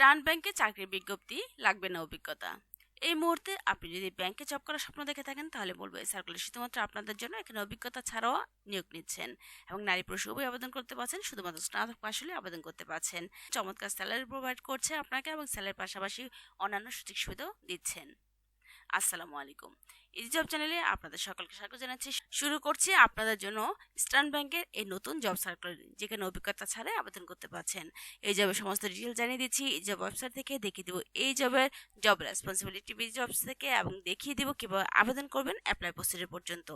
স্টান ব্যাংকে চাকরির বিজ্ঞপ্তি লাগবে না অভিজ্ঞতা। এই মুহূর্তে আপনি যদি ব্যাংকে জব করার স্বপ্ন দেখে থাকেন, তাহলে বলব এই সার্কুলার শুধুমাত্র আপনাদের জন্য, এখানে অভিজ্ঞতা ছাড়াও নিয়োগ নিচ্ছেন এবং নারী পুরুষ উভয় আবেদন করতে পারছেন, শুধুমাত্র স্নাতক পাশ হলে আবেদন করতে পারছেন। চমৎকার স্যালারি প্রোভাইড করছে আপনাকে এবং স্যালারির পাশাপাশি অন্যান্য সুযোগ সুবিধাও দিচ্ছেন। আসসালামু আলাইকুম। ইজি জব চ্যানেলে আপনাদের সকলকে স্বাগত জানাচ্ছি। শুরু করছি আপনাদের জন্য স্টার্ন ব্যাংকের এই নতুন জব সার্কুলার যেখানে অভিজ্ঞতা ছাড়াই আবেদন করতে পারছেন। এই জবের সমস্ত ডিটেল জানিয়ে দিচ্ছি। এই জব ওয়েবসাইট থেকে দেখিয়ে দিব এই জবের জব রেসপন্সিবিলিটি বি জবস থেকে এবং দেখিয়ে দিব কীভাবে আবেদন করবেন অ্যাপ্লাই প্রসিডিউর পর্যন্ত।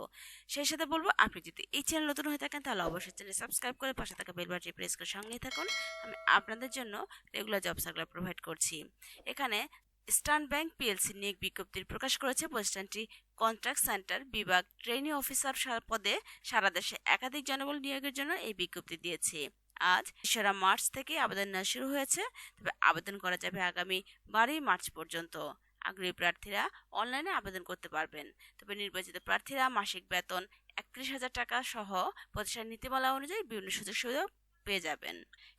সেই সাথে বলব, আপনি যদি এই চ্যানেল নতুন হয়ে থাকেন, তাহলে অবশ্যই চ্যানেল সাবস্ক্রাইব করে পাশে থাকা বেল বাটন প্রেস করে সঙ্গেই থাকুন। আমি আপনাদের জন্য রেগুলার জব সার্কুলার প্রোভাইড করছি। এখানে স্টার্ন ব্যাংক পিএলসি নিয়োগ বিজ্ঞপ্তির প্রকাশ করেছে প্রতিষ্ঠানটি কন্ট্রাক্ট সেন্টার বিভাগ ট্রেনিং অফিসার পদে সারা দেশে একাধিক জনবল নিয়োগের জন্য এই বিজ্ঞপ্তি দিয়েছে। আজ তেসরা মার্চ থেকে আবেদন নেওয়া শুরু হয়েছে, তবে আবেদন করা যাবে আগামী বারোই মার্চ পর্যন্ত। আগ্রহী প্রার্থীরা অনলাইনে আবেদন করতে পারবেন, তবে নির্বাচিত প্রার্থীরা মাসিক বেতন একত্রিশ হাজার টাকা সহ প্রতিষ্ঠান নীতিমালা অনুযায়ী বিভিন্ন সুযোগ সুবিধা পেয়ে যাবেন।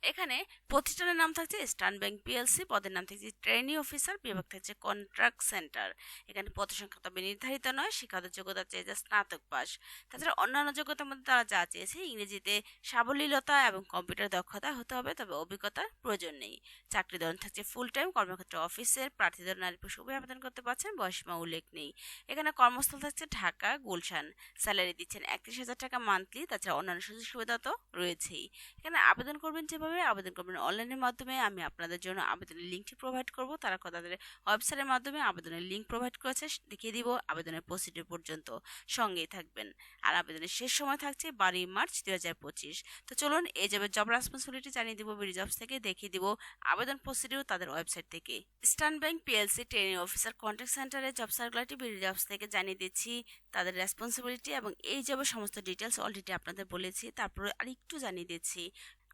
এখানে প্রতিষ্ঠানের নাম থাকছে স্টান ব্যাংক পিএলসি, পদের নাম থাকছে ট্রেনি অফিসার, বিভাগ থাকছে কন্ট্রাক্ট সেন্টার। এখানে পদ সংখ্যা তবে নির্ধারিত নয়, শিক্ষাগত যোগ্যতা চেয়েছে স্নাতক পাস। তাছাড়া অন্যান্য যোগ্যতার মধ্যে তারা যা চেয়েছে, ইংরেজিতে সাবলীলতা এবং কম্পিউটার দক্ষতা হতে হবে, তবে অভিজ্ঞতার প্রয়োজন নেই। চাকরি ধরন থাকছে ফুল টাইম কর্মক্ষেত্র অফিসের প্রার্থীদের নারী উভয় আবেদন করতে পারছেন বয়সীমা উল্লেখ নেই। এখানে কর্মস্থল থাকছে ঢাকা, গুলশান। স্যালারি দিচ্ছেন একত্রিশ হাজার টাকা মান্থলি, তাছাড়া অন্যান্য সুযোগ সুবিধা তো রয়েছেই। এখানে আবেদন করবেন যেভাবে আবেদন করবেন। অনলাইনের মাধ্যমে আমি আপনাদের জন্য আবেদনের লিঙ্কটি প্রোভাইড করব। তারা তাদের ওয়েবসাইটের মাধ্যমে আবেদনের লিঙ্ক প্রোভাইড করেছে। দেখিয়ে দিব আবেদনের প্রসিডিউর পর্যন্ত। সঙ্গেই থাকবেন। আর আবেদনের শেষ সময় থাকছে বারোই মার্চ দু হাজার পঁচিশ। তো চলুন এই যাবে জব রেসপন্সিবিলিটি জানিয়ে দিব বিডি জবস থেকে। দেখিয়ে দিব আবেদন প্রসিডিউর তাদের ওয়েবসাইট থেকে। Eastern bank PLC training officer contact সেন্টারে জব সার্কুলারটি বিডি জবস থেকে জানিয়ে দিচ্ছি তাদের রেসপন্সিবিলিটি এবং এই জবের সমস্ত ডিটেলস অলরেডি আপনাদের বলেছি। তারপরে আর একটু জানিয়ে দিচ্ছি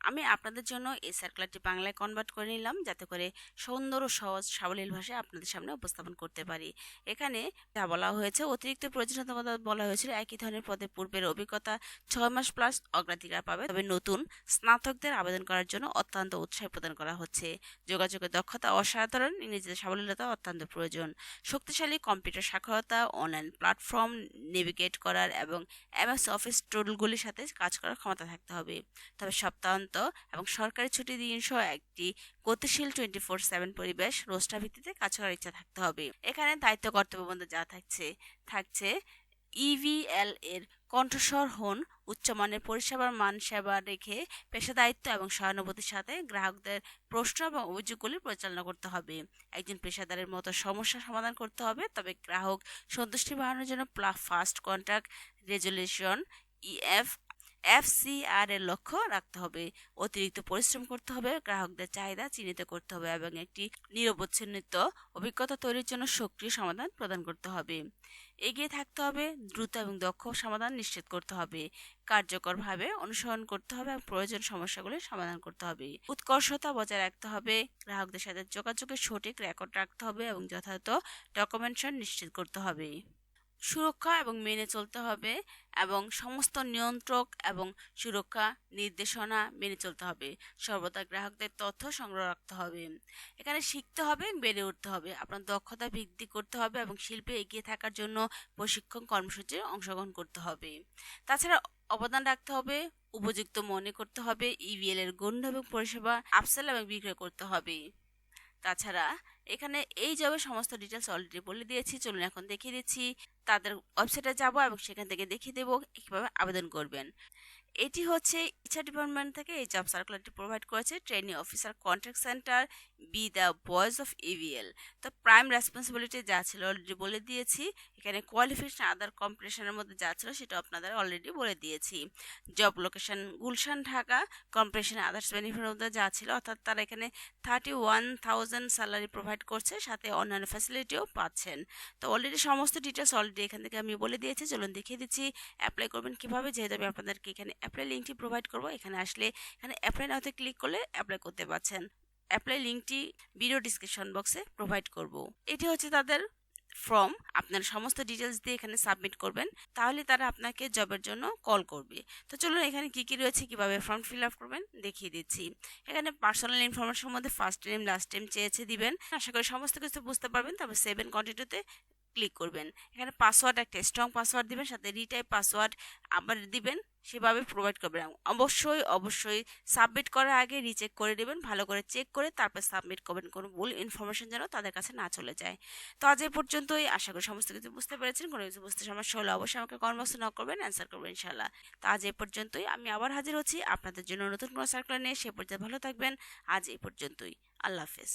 আমি আপনাদের জন্য এই সার্কুলারটি বাংলায় কনভার্ট করে নিলাম, যাতে করে সুন্দর ও সহজ সাবলীল ভাষায় আপনাদের সামনে উপস্থাপন করতে পারি। এখানে যা বলা হয়েছে, অতিরিক্ত প্রয়োজনীয়তা বলা হয়েছিল, একই ধরনের পদে পূর্বের অভিজ্ঞতা ছয় মাস প্লাস অগ্রাধিকার পাবে। তবে নতুন স্নাতকদের আবেদন করার জন্য অত্যন্ত উৎসাহ প্রদান করা হচ্ছে। যোগাযোগের দক্ষতা অসাধারণ ইংরেজিতে সাবলীলতা অত্যন্ত প্রয়োজন। শক্তিশালী কম্পিউটার সাক্ষরতা অনলাইন প্ল্যাটফর্ম নেভিগেট করার এবং এমএস অফিস টুলগুলির সাথে কাজ করার ক্ষমতা থাকতে হবে। তবে সপ্তাহান্ত এবং সরকারি ছুটি দিন সহ একটি গতিশীল টোয়েন্টি ফোর সেভেন পরিবেশ রোস্টার ভিত্তিতে কাজ করার ইচ্ছা থাকতে হবে। এখানে দায়িত্ব, কর্তব্য বন্ধ যা থাকছে থাকছে ইভিএল এর কণ্ঠস্বর, হন উচ্চমানের পরিষেবার মান সেবা রেখে পেশা দায়িত্ব এবং সহানুভূতির সাথে গ্রাহকদের প্রশ্ন এবং অভিযোগগুলি পরিচালনা করতে হবে। একজন পেশাদারের মতো সমস্যা সমাধান করতে হবে, তবে গ্রাহক সন্তুষ্টি বাড়ানোর জন্য first contact resolution EF FCR এর লক্ষ্য রাখতে হবে, অতিরিক্ত পরিশ্রম করতে হবে, গ্রাহকদের চাহিদা চিহ্নিত করতে হবে এবং একটি নিরবচ্ছিন্নিত অভিজ্ঞতা তৈরির জন্য সক্রিয় সমাধান প্রদান করতে হবে। এগিয়ে থাকতে হবে, দ্রুত এবং দক্ষ সমাধান নিশ্চিত করতে হবে, কার্যকরভাবে অনুসরণ করতে হবে এবং প্রয়োজন সমস্যাগুলি সমাধান করতে হবে। উৎকর্ষতা বজায় রাখতে হবে, গ্রাহকদের সাথে যোগাযোগের সঠিক রেকর্ড রাখতে হবে এবং যথাযথ ডকুমেন্টেশন নিশ্চিত করতে হবে। সুরক্ষা এবং মেনে চলতে হবে এবং সমস্ত নিয়ন্ত্রক এবং সুরক্ষা নির্দেশনা মেনে চলতে হবে। সর্বদা গ্রাহকদের তথ্য সংগ্রহ রাখতে হবে। এখানে শিখতে হবে, বেড়ে উঠতে হবে। আপনার দক্ষতা বৃদ্ধি করতে হবে এবং শিল্পে এগিয়ে থাকার জন্য প্রশিক্ষণ কর্মসূচির অংশগ্রহণ করতে হবে। তাছাড়া অবদান রাখতে হবে, উপযুক্ত মনে করতে হবে ইভিএল এর গণ্য এবং পরিষেবা আপসেল এবং বিক্রয় করতে হবে। তাছাড়া এখানে এই জবের সমস্ত ডিটেলস অলরেডি বলে দিয়েছি, চলুন এখন দেখিয়ে দিচ্ছি। তাদের ওয়েবসাইটে যাব এবং সেখান থেকে দেখিয়ে দেবো কীভাবে আবেদন করবেন। এটি হচ্ছে ইচ্ছা ডিপার্টমেন্ট থেকে এই জব সার্কুলারটি প্রোভাইড করেছে। Training officer contact centre be the boys of EVL তো প্রাইম রেসপন্সিবিলিটি যা ছিল অলরেডি বলে দিয়েছি। এখানে কোয়ালিফিকেশন আদার কম্পিটিশনের মধ্যে যা ছিল সেটা আপনাদের অলরেডি বলে দিয়েছি। Job location Gulshan, Dhaka. Competition others বেনিফিটের মধ্যে যা ছিল, অর্থাৎ তারা এখানে thirty one thousand salary provide করছে, সাথে অন্যান্য ফ্যাসিলিটিও পাচ্ছেন। তো অলরেডি সমস্ত ডিটেলস অলরেডি এখান থেকে আমি বলে দিয়েছি, চলুন দেখিয়ে দিচ্ছি অ্যাপ্লাই করবেন কীভাবে, যেহেতু আমি আপনাদেরকে এখানে অ্যাপ্লাই লিঙ্কটি প্রোভাইড করব, এখানে আসলে, এখানে অ্যাপ্লাই নাওতে ক্লিক করলে অ্যাপ্লাই করতে পারছেন। অ্যাপ্লাই লিঙ্কটি ভিডিও ডিসক্রিপশন বক্সে প্রোভাইড করব। এটি হচ্ছে তাদের ফর্ম আপনার সমস্ত ডিটেলস দিয়ে এখানে সাবমিট করবেন, তাহলে তারা আপনাকে জবের জন্য কল করবে। তো চলুন এখানে কি কি রয়েছে, কীভাবে ফর্ম ফিল আপ করবেন দেখিয়ে দিচ্ছি। এখানে পার্সোনাল ইনফরমেশনের মধ্যে ফার্স্ট নেম লাস্ট নেম চেয়েছে দিবেন। আশা করি সমস্ত কিছু বুঝতে পারবেন তারপর সেভেন কন্টিনিউতে ক্লিক করবেন। এখানে পাসওয়ার্ড একটা স্ট্রং পাসওয়ার্ড দিবেন, সাথে রিটাইপ পাসওয়ার্ড আবার দিবেন, সেভাবে প্রোভাইড করবেন। অবশ্যই অবশ্যই সাবমিট করার আগে রিচেক করে নেবেন, ভালো করে চেক করে তারপর সাবমিট করবেন। কোনো ভুল ইনফরমেশন যেন তাদের কাছে না চলে যায়। তো আজ এই পর্যন্তই, আশা করি সমস্ত কিছু বুঝতে পেরেছেন। কোনো কিছু বুঝতে সমস্যা হলে অবশ্যই আমাকে কর্মস্থ না করবেন অ্যান্সার করবেন ইনশাল্লাহ তো আজ এই পর্যন্তই, আমি আবার হাজির হচ্ছি আপনাদের জন্য নতুন কোনো সার্কুলার নিয়ে। সে পর্যন্ত ভালো থাকবেন। আজ এই পর্যন্তই, আল্লাহ হাফেজ।